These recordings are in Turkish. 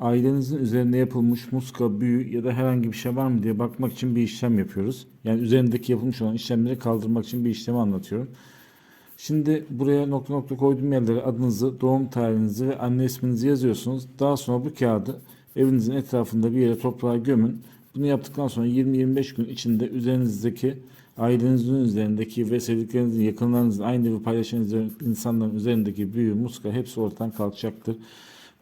ailenizin üzerinde yapılmış muska, büyü ya da herhangi bir şey var mı diye bakmak için bir işlem yapıyoruz. Yani üzerindeki yapılmış olan işlemleri kaldırmak için bir işlemi anlatıyorum. Şimdi buraya nokta nokta koyduğum yerlere adınızı, doğum tarihinizi ve anne isminizi yazıyorsunuz. Daha sonra bu kağıdı evinizin etrafında bir yere toprağa gömün. Bunu yaptıktan sonra 20-25 gün içinde üzerinizdeki ailenizin üzerindeki ve sevdiklerinizin, yakınlarınızın, aynı evi paylaşan insanların üzerindeki büyü, muska hepsi ortadan kalkacaktır.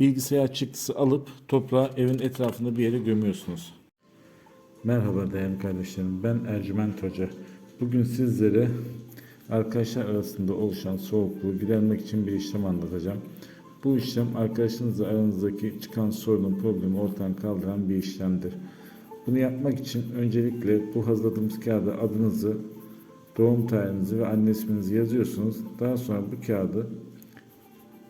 bilgisayar çıktısı alıp toprağı evin etrafında bir yere gömüyorsunuz. Merhaba değerli kardeşlerim. Ben Ercüment Hoca. Bugün sizlere arkadaşlar arasında oluşan soğukluğu gidermek için bir işlem anlatacağım. Bu işlem arkadaşınızla aranızdaki çıkan sorunun problemi ortadan kaldıran bir işlemdir. Bunu yapmak için öncelikle bu hazırladığımız kağıda adınızı, doğum tarihinizi ve anne isminizi yazıyorsunuz. Daha sonra bu kağıdı